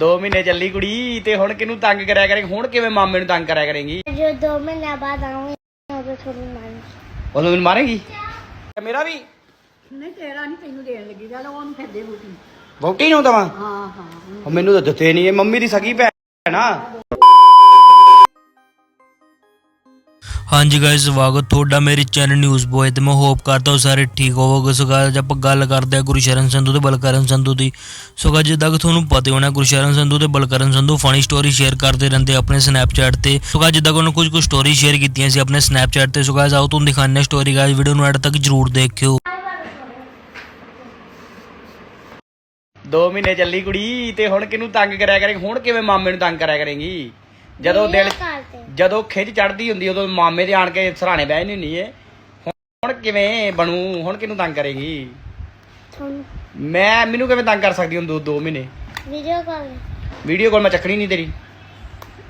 2 ਮਹੀਨੇ ਚੱਲੀ ਕੁੜੀ ਤੇ ਹੁਣ ਕਿਹਨੂੰ ਤੰਗ ਕਰਿਆ ਕਰੇਗੀ ਹੁਣ ਕਿਵੇਂ ਮਾਮੇ ਨੂੰ ਤੰਗ ਕਰਿਆ ਕਰੇਗੀ जो दो महीने बाद आऊंगी तो थोड़ी मारूंगी ਉਹਨੂੰ ਮੈਨੂੰ ਮਾਰੇਗੀ ਮੇਰਾ ਵੀ ਨਹੀਂ ਤੇਰਾ ਨਹੀਂ ਤੈਨੂੰ ਦੇਣ ਲੱਗੀ ਚੱਲ ਉਹਨੂੰ ਫਿਰ ਦੇ ਬੂਟੀ ਵੋਟੀ ਨੂੰ ਦਵਾਂ ਹਾਂ ਹਾਂ ਉਹ ਮੈਨੂੰ ਤਾਂ ਦਿੱਤੇ ਨਹੀਂ ਇਹ ਮੰਮੀ ਦੀ ਸਗੀ ਭੈਣ ਆ ਹਾਂਜੀ ਗਾਇਸ ਸਵਾਗਤ ਤੁਹਾਡਾ ਮੇਰੇ ਚੈਨਲ ਨਿਊਜ਼ ਬੋਏ ਤੇ। ਮੈਂ ਹੋਪ ਕਰਦਾ ਹਾਂ ਸਾਰੇ ਠੀਕ ਹੋਵੋਗੇ। ਸੋ guys, ਆਪਾਂ ਗੱਲ ਕਰਦੇ ਹਾਂ ਗੁਰਸ਼ਰਨ ਸੰਧੂ ਤੇ ਬਲਕਰਨ ਸੰਧੂ ਦੀ। ਸੋ guys, ਜਿੱਦਾਂ ਕਿ ਤੁਹਾਨੂੰ ਪਤਾ ਹੋਣਾ ਗੁਰਸ਼ਰਨ ਸੰਧੂ ਤੇ Balkaran Sandhu funny story share ਕਰਦੇ ਰਹਿੰਦੇ ਆਪਣੇ ਸਨੈਪਚੈਟ ਤੇ। ਸੋ guys, ਜਿੱਦਾਂ ਕਿ ਉਹਨਾਂ ਕੁਝ ਕੁ ਸਟੋਰੀ ਸ਼ੇਅਰ ਕੀਤੀਆਂ ਸੀ ਆਪਣੇ ਸਨੈਪਚੈਟ ਤੇ। ਸੋ guys, ਆਓ ਤੁਹਾਨੂੰ ਦਿਖਾਉਂਦੇ ਸਟੋਰੀ ਗਾਇਸ ਵੀਡੀਓ ਨੂੰ ਐਡ ਤੱਕ ਜਰੂਰ ਦੇਖਿਓ। 2 ਮਹੀਨੇ ਚੱਲੀ ਕੁੜੀ ਤੇ ਹੁਣ ਕਿਹਨੂੰ ਤੰਗ ਕਰਿਆ ਕਰੇਗੀ? ਹੁਣ ਕਿਵੇਂ ਮਾਮੇ ਨੂੰ ਤੰਗ ਕਰਿਆ ਕਰੇਗੀ? ਜਦੋਂ ਦਿਲ ਜਦੋਂ ਖਿੱਚ ਚੜਦੀ ਹੁੰਦੀ ਉਦੋਂ ਮਾਮੇ ਦੇ ਆਣ ਕੇ ਸਰਾਣੇ ਬਹਿ ਨਹੀਂ ਹੁੰਦੀ ਏ। ਹੁਣ ਕਿਵੇਂ ਬਣੂ? ਹੁਣ ਕਿਹਨੂੰ ਤੰਗ ਕਰੇਗੀ? ਮੈਂ ਮੈਨੂੰ ਕਿਵੇਂ ਤੰਗ ਕਰ ਸਕਦੀ ਹੁਣ ਦੋ ਦੋ ਮਹੀਨੇ? ਵੀਡੀਓ ਕਾਲ ਵੀਡੀਓ ਕਾਲ ਮੈਂ ਚੱਕਣੀ ਨਹੀਂ ਤੇਰੀ।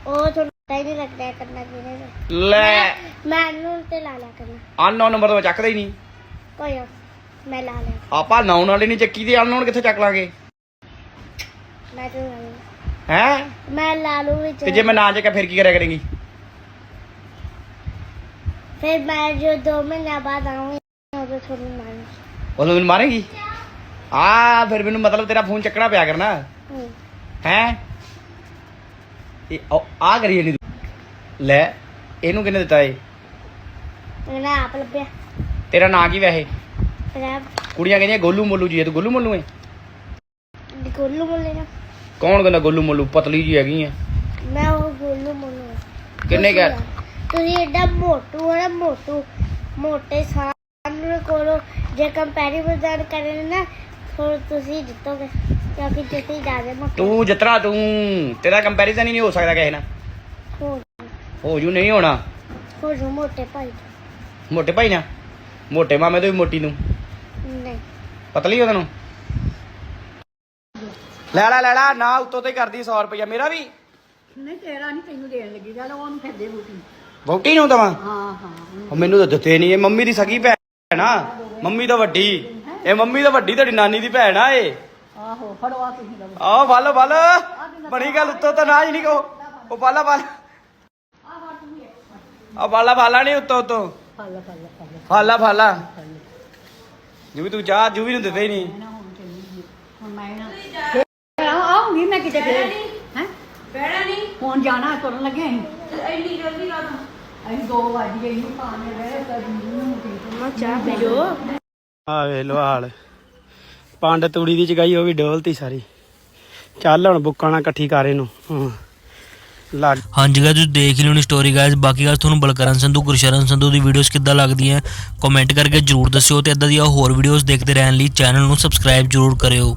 ਉਹ ਤੁਹਾਨੂੰ ਪਤਾ ਲੱਗਦਾ ਕਰਨਾ ਕਿਹਨੇ ਲੈ। ਮੈਂ ਅਨਨੋਨ ਤੇ ਲਾ ਲਿਆ ਕਰਨਾ। ਅਨਨੋਨ ਨੰਬਰ ਤਾਂ ਚੱਕਦਾ ਹੀ ਨਹੀਂ। ਕੋਈ ਮੈਂ ਲਾ ਲਿਆ। ਆਪਾਂ ਨਾਉਨ ਵਾਲੇ ਨਹੀਂ ਚੱਕੀ ਤੇ ਅਨਨੋਨ ਕਿੱਥੇ ਚੱਕ ਲਾਂਗੇ? ਮੈਂ ਤੇ ਹੈ? ਮੈਂ ਲਾਲੂ ਵਿੱਚ ਤੇ ਜੇ ਮੈਂ ਨਾ ਚੱਕਿਆ ਫਿਰ ਕੀ ਕਰਿਆ ਕਰੇਗੀ? ਫਿਰ ਮੈਂ ਜੋ 2 ਮਹੀਨੇ ਬਾਅਦ ਆਉਂਗੀ ਉਦੋਂ ਤੁਹਾਨੂੰ ਮਾਰੇਗੀ। ਆ ਫਿਰ ਮੈਨੂੰ ਮਤਲਬ ਤੇਰਾ ਫੋਨ ਚੱਕਣਾ ਪਿਆ ਕਰਨਾ। ਹੈ। ਇਹ ਆ ਕਰੀ ਨਹੀਂ ਲੈ ਇਹਨੂੰ ਕਿਹਨੇ ਦਿੱਤਾ ਏ? ਮੇਰਾ ਆਪ ਲੱਭਿਆ। ਤੇਰਾ ਨਾਂ ਕੀ ਵੈਸੇ? ਕੁੜੀਆਂ ਕਹਿੰਦੀਆਂ ਗੋਲੂ ਮੋਲੂ ਜੀ ਤੂੰ ਗੋਲੂ ਮੋਲੂ ਏ? ਗੋਲੂ ਮੋਲੇ ਨਾ ਕੌਣ ਕਹਿੰਦਾ ਗੋਲੂ ਮੋਲੂ ਪਤਲੀ ਜੀ ਹੈਗੀ ਆ? ਮੈਂ ਉਹ ਗੋਲੂ ਮੋਲੂ। ਕਿੰਨੇ ਕਹਿ ਤੁਸੀਂ ਐਡਾ ਮੋਟੂ ਹੋ ਨਾ ਮੋਟੂ। ਮੋਟੇ ਸਾਹਮਣੇ ਕੋਲੋਂ ਜੇ ਕੰਪੈਰੀਜ਼ਨ ਕਰਨ ਨਾ ਫਿਰ ਤੁਸੀਂ ਜਿੱਤੋਗੇ ਕਿਉਂਕਿ ਤੁਸੀਂ ਜ਼ਿਆਦਾ ਮੋਟੇ ਤੂੰ। ਜਿਤਨਾ ਤੂੰ। ਤੇਰਾ ਕੰਪੈਰੀਜ਼ਨ ਹੀ ਨਹੀਂ ਹੋ ਸਕਦਾ ਕਿਸੇ ਨਾਲ। ਹੋ ਜੂ ਨਹੀਂ ਹੋਣਾ। ਹੋ ਜੂ ਮੋਟੇ ਭਾਈ ਮੋਟੇ ਭਾਈ ਨਾ ਮੋਟੇ ਮਾਮੇ ਤੋਂ ਵੀ ਮੋਟੀ ਨੂੰ? ਨਹੀਂ। ਪਤਲੀ ਉਹਨੂੰ ਲੈ ਲੈ ਲੈ ਲੈ ਨਾ ਉੱਤੋਂ ਤੇ ਕਰਦੀ 100 ਰੁਪਇਆ ਮੇਰਾ ਵੀ। ਨਹੀਂ ਤੇਰਾ ਨਹੀਂ ਤੈਨੂੰ ਦੇਣ ਲੱਗੀ ਚੱਲ ਉਹਨੂੰ ਫਿਰ ਦੇ ਬੂਟੀ ਵੋਟੀ ਨੂੰ ਦਵਾਂ? ਹਾਂ ਹਾਂ ਉਹ ਮੈਨੂੰ ਤਾਂ ਦਿੱਤੇ ਨਹੀਂ ਇਹ ਮੰਮੀ ਦੀ ਸਗੀ ਭੈਣ ਆ ਮੰਮੀ ਤਾਂ ਵੱਡੀ। ਇਹ ਮੰਮੀ ਤਾਂ ਵੱਡੀ ਤੁਹਾਡੀ ਨਾਨੀ ਦੀ ਭੈਣ ਆ ਇਹ। ਆਹੋ ਫੜੋ ਆ ਤੁਸੀਂ ਆਹ ਫਲ ਫਲ ਬਣੀ ਗੱਲ ਉੱਤੋਂ ਤਾਂ ਨਾ ਹੀ ਨਹੀਂ ਕਹੋ। ਉਹ ਪਾਲਾ ਪਾਲਾ ਆ ਪਾਲਾ ਪਾਲਾ ਨਹੀਂ ਉੱਤੋਂ ਉੱਤੋਂ। ਫਲ ਫਲ ਫਲ ਫਾਲਾ ਫਾਲਾ ਜਿਵੇਂ ਤੂੰ ਚਾਹ ਜੂ ਵੀ ਨੂੰ। ਦਿੱਤੇ ਹੀ ਨਹੀਂ ਹੁਣ ਮੈਂ ਨਾ ਆਊਂਗੀ ਮੈਂ ਕਿਤੇ ਫਿਰ। ਹੈ? ਬੈਣਾ ਨਹੀਂ। ਹੁਣ ਜਾਣਾ ਤੁਰਨ ਲੱਗੇ ਅਸੀਂ। ਇੰਨੀ ਜਲਦੀ ਲਾਦਾ ਅਸੀਂ 2 ਵਜ ਗਏ ਨੂੰ ਪਾਣੇ ਰਹੇ ਤਾਂ ਨੂੰ ਮੈਂ ਚਾਹ ਪੀਓ ਆ ਵੇ ਲੋ ਹਾਲ। ਪੰਡ ਤੂੜੀ ਦੀ ਚਗਾਈ ਉਹ ਵੀ ਡੋਲਤੀ ਸਾਰੀ। ਚੱਲ ਹੁਣ ਬੁੱਕਾਂ ਨਾਲ ਇਕੱਠੀ ਕਰ ਇਹਨੂੰ। ਹਾਂ। ਲੱਗ ਹਾਂਜੀ ਤੁਸੀਂ ਦੇਖ ਲਿਓ ਨੀ ਸਟੋਰੀ ਗਾਇਸ ਬਾਕੀ ਗਾਇਸ ਤੁਹਾਨੂੰ ਬਲਕਰਨ ਸੰਧੂ ਗੁਰਸ਼ਰਨ ਸੰਧੂ ਦੀ ਵੀਡੀਓਜ਼ ਕਿੱਦਾਂ ਲੱਗਦੀਆਂ ਕਮੈਂਟ ਕਰਕੇ ਜਰੂਰ ਦੱਸਿਓ ਤੇ ਇਦਾਂ ਦੀਆਂ ਹੋਰ ਵੀਡੀਓਜ਼ ਦੇਖਦੇ ਰਹਿਣ ਲਈ ਚੈਨਲ ਨੂੰ ਸਬਸਕ੍ਰਾਈਬ ਜਰੂਰ ਕਰਿਓ।